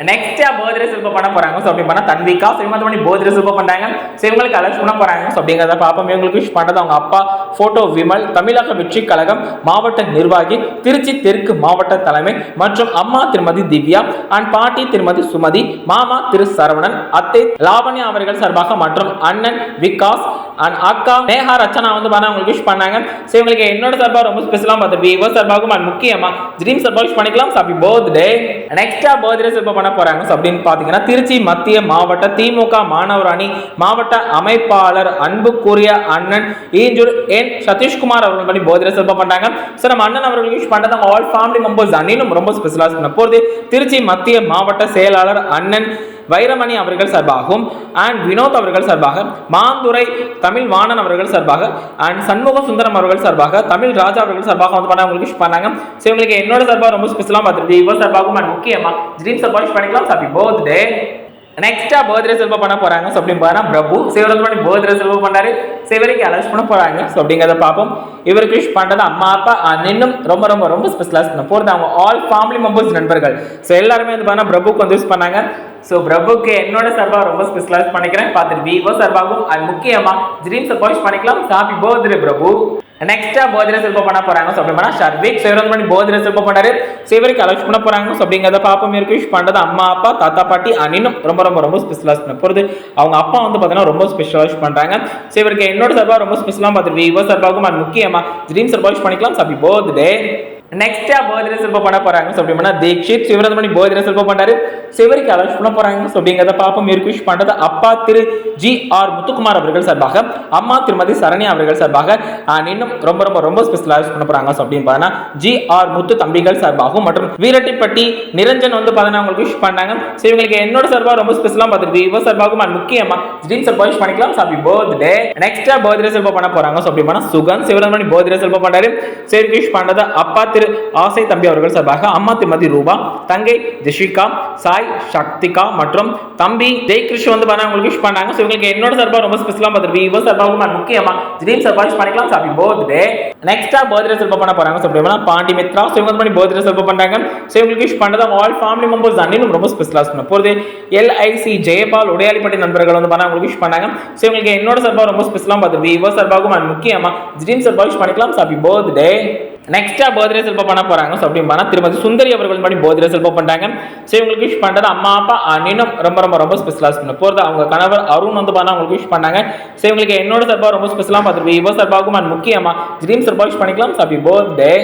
நெக்ஸ்டா birthday சில்ப பண்ண போறாங்க. So அப்படி பண்ணா தன்விகா ஸோ இவங்க பண்ணி பர்த்டே சில்ப பண்றாங்க. ஸோ இவங்களுக்கு அலர்ஸ் பண்ண போறாங்க. ஸோ அப்படிங்கிறத பார்ப்போம் இவங்களுக்கு விஷ் பண்றது அவங்க அப்பா போட்டோ விமல் தமிழக வெற்றி கழகம் மாவட்ட நிர்வாகி திருச்சி தெற்கு மாவட்ட தலைமை மற்றும் அம்மா திருமதி திவ்யா அண்ட் பாட்டி திருமதி சுமதி மாமா திரு சரவணன் அத்தை லாவண்யா அவர்கள் சார்பாக மற்றும் அண்ணன் விகாஸ் அண்ட் அக்கா நேஹா ரச்சனா வந்து பண்ண அவங்களுக்கு விஷ் பண்ணாங்க. ஸோ இவங்களுக்கு என்னோட சார்பாக ரொம்ப ஸ்பெஷலாக பார்த்து விவோ சார்பாகவும் அண்ட் முக்கியமா ட்ரீம் சார்பாக விஷ் பண்ணிக்கலாம். ஹாப்பி பர்த்டே நெக்ஸ்டா பர்த்டே சிறப்பாக பண்ண போறாங்க. அப்படின்னு பாத்தீங்கன்னா திருச்சி மத்திய மாவட்ட திமுக மாணவராணி மாவட்ட அமைப்பாளர் அன்புக்குரிய அண்ணன் ஈஞ்சூர் என் சதீஷ்குமார் அவர்கள் பண்ணி பர்த்டே சிறப்பாக பண்ணாங்க. ஸோ நம்ம அண்ணன் அவர்கள் விஷ் பண்ணது ஆல் ஃபேமிலி மெம்பர்ஸ் அண்ணினும் ரொம்ப ஸ்பெஷலாக பண்ண போகிறது திருச்சி மத்திய மாவட்ட செயலாளர் அண்ணன் வைரமணி அவர்கள் சார்பாகவும் அண்ட் வினோத் அவர்கள் சார்பாக மாந்துரை தமிழ் வாணன் அவர்கள் சார்பாக அண்ட் சண்முக சுந்தரம் அவர்கள் சார்பாக தமிழ் ராஜா அவர்கள் சார்பாக வந்து பண்ண உங்களுக்கு விஷ் பண்ணாங்க. ஸோ உங்களுக்கு என்னோட சார்பாக ரொம்ப ஸ்பெஷலாக பார்த்துருக்கு இவ்வளோ சார்பாகவும் அண்ட் முக்கியமாக ட்ரீம் சார்பாக விஷ் பண்ணிக்கலாம் ஹாப்பி பர்த்டே நெக்ஸ்டா பர்த்டே செல்வம் பண்ண போறாங்க ஸோ அப்படின்னு பார்த்தா பிரபு சிவரத் பண்ணி பர்த்டே செல்வம் பண்ணாரு. சிவருக்கு அலர்ஸ் பண்ண போறாங்க ஸோ அப்படிங்கிறத பார்ப்போம். இவருக்கு விஷ் பண்றது அம்மா அப்பா and இன்னும் ரொம்ப ரொம்ப ரொம்ப ஸ்பெஷலாக பண்ண போகிறது அவங்க ஆல் ஃபேமிலி மெம்பர்ஸ் நண்பர்கள். ஸோ எல்லாருமே வந்து பார்த்தா பிரபுக்கு வந்து யூஸ் பண்ணாங்க. ஸோ பிரபுக்கு என்னோட சார்பாக ரொம்ப ஸ்பெஷலைஸ் பண்ணிக்கிறேன். பார்த்துட்டு விவோ சார்பாகவும் அது முக்கியமாக ட்ரீம் சப்போஸ் பண்ணிக்கலாம். Happy birthday Prabhu. நெக்ஸ்ட்டாக பர்த்டே செல்ப பண்ண போகிறாங்க ஸோ அப்படி பண்ணா ஷர்விக் சிவரன் பண்ணி பர்த்டே செல்ப பண்ணாரு சிவருக்கு அலர்ஸ் பண்ண போகிறாங்க ஸோ அப்படிங்கிறத பாப்போம் இருக்கு விஷ் பண்ணுறது அம்மா அப்பா தாத்தா பாட்டி அனினும் ரொம்ப ரொம்ப ரொம்ப ஸ்பெஷலாக பண்ண போகிறது அவங்க அப்பா வந்து பார்த்தீங்கன்னா ரொம்ப ஸ்பெஷலாக விஷ் பண்றாங்க ஸோ என்னோட சார்பாக ரொம்ப ஸ்பெஷலாக பார்த்துட்டு விவோ சார்பாகவும் அது முக்கியமாக ட்ரீம் சர்பாய்ஸ் பண்ணிக்கலாம். ஹாப்பி பர்த்டே நெக்ஸ்ட்டாக பர்த்டே செல்ப பண்ண போகிறாங்க ஸோ அப்படி பண்ணா தீக்ஷித் சிவரன் பண்ணி பர்த்டே செல்ப பண்ணாரு சிவருக்கு அலர்ஸ் பண்ண போறாங்க. ஸோ அப்படிங்கிறத பாப்போம் இருக்கு விஷ் பண்றது அப்பா திரு ஜி ஆர் முத்துக்குமார் அவர்கள் சார்பாக அம்மா திருமதி சரண்யா அவர்கள் சார்பாக இன்னும் ரொம்ப ரொம்ப ரொம்ப ஸ்பெஷல் யூஸ் பண்ண போறாங்க. ஸோ அப்படின்னு பார்த்தீங்கன்னா ஜி ஆர் முத்து தம்பிகள் சார்பாகவும் மற்றும் வீரட்டிப்பட்டி நிரஞ்சன் வந்து பார்த்தீங்கன்னா உங்களுக்கு விஷ் பண்ணாங்க ஸோ இவங்களுக்கு என்னோட சார்பாக ரொம்ப ஸ்பெஷலாக பார்த்துருக்கு இவ சார்பாகவும் and முக்கியமா ட்ரீம் சார்பாக விஷ் பண்ணிக்கலாம். சாப்பி பர்த்டே நெக்ஸ்டா பர்த்டே செல்ப பண்ண போறாங்க. ஸோ அப்படி பண்ணா சுகன் சிவரமணி பர்த்டே செல்ப பண்ணாரு ஸோ விஷ் பண்றது அப்பா திரு ஆசை தம்பி அவர்கள் சார்பாக அம்மா திருமதி ரூபா தங்கை ஜெஷிகா தாய் சக்திகா மற்றும் தம்பி ஜெயகிருஷ்ண வந்து பண்ண உங்களுக்கு விஷ் பண்ணாங்க. ஸோ இவங்களுக்கு என்னோட சார்பாக ரொம்ப ஸ்பெஷலாக பார்த்துருக்கு. இவ சார்பாகவும் நான் முக்கியமாக ட்ரீம் சார்பாக விஷ் பண்ணிக்கலாம் ஹாப்பி பர்த்டே நெக்ஸ்ட்டாக பர்த்டே செல்ப பண்ண போறாங்க. ஸோ அப்படி பாண்டி மித்ரா. ஸோ இவங்க வந்து பண்ணி பர்த்டே செல்ப பண்றாங்க. ஸோ இவங்களுக்கு விஷ் பண்ணது அவங்க ஆல் ஃபேமிலி மெம்பர்ஸ் அண்ணினும் ரொம்ப ஸ்பெஷலாக சொன்ன போகிறது எல்ஐசி ஜெயபால் உடையாளிப்பட்டி நண்பர்கள் வந்து பண்ண உங்களுக்கு விஷ் பண்ணாங்க. ஸோ இவங்களுக்கு என்னோட சார்பாக ரொம்ப ஸ்பெஷலாக பார்த்துருக்கு. இவ சார்பாகவும் நான் முக்கியமா. ட்ரீம் சார்பாக விஷ் பண்ணிக்கலாம். ஹாப்பி பர்த்டே நெக்ஸ்ட்டாக பர்த்டே செல்பம் பண்ண போகிறாங்க ஸோ அப்படின்னு பண்ணால் திருமதி சுந்தரி அவர்கள் பண்ணி பர்த்டே செல்பம் பண்றாங்க ஸோ இவங்களுக்கு விஷ் பண்ணுறது அம்மா அப்பா அண்ணனும் ரொம்ப ரொம்ப ரொம்ப ஸ்பெஷலாக பண்ண போகிறது அவங்க கணவர் அருண் வந்து பார்த்தா அவங்களுக்கு விஷ் பண்ணாங்க. ஸோ இவங்களுக்கு என்னோட சார்பாக ரொம்ப ஸ்பெஷலாக பார்த்துருப்போம் இவோ சார்பாகவும் அண்ட் முக்கியமா ட்ரீம் சார்பாக விஷ் பண்ணிக்கலாம். Happy birthday